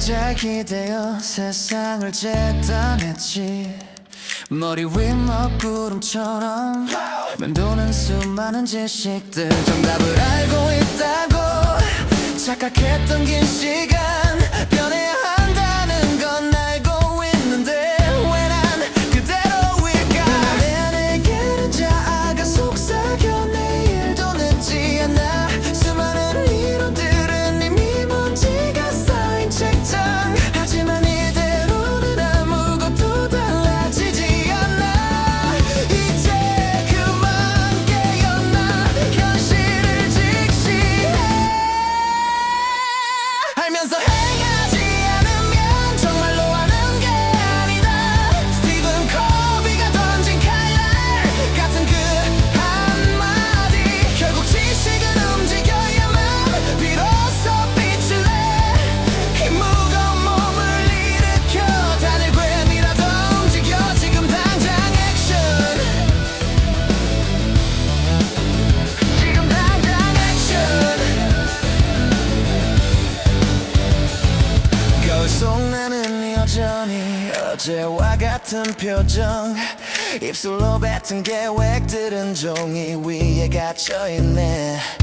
의자 기대어 세상을 재단했지. 머리 위먹구름처럼 맴도는 수많은 지식들 정답을 알고 있다고 착각했던 긴 시간 변해야 속 나는 여전히 어제와 같은 표정. 입술로 뱉은 계획들은 종이 위에 갇혀있네.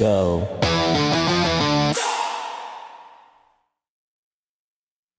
go.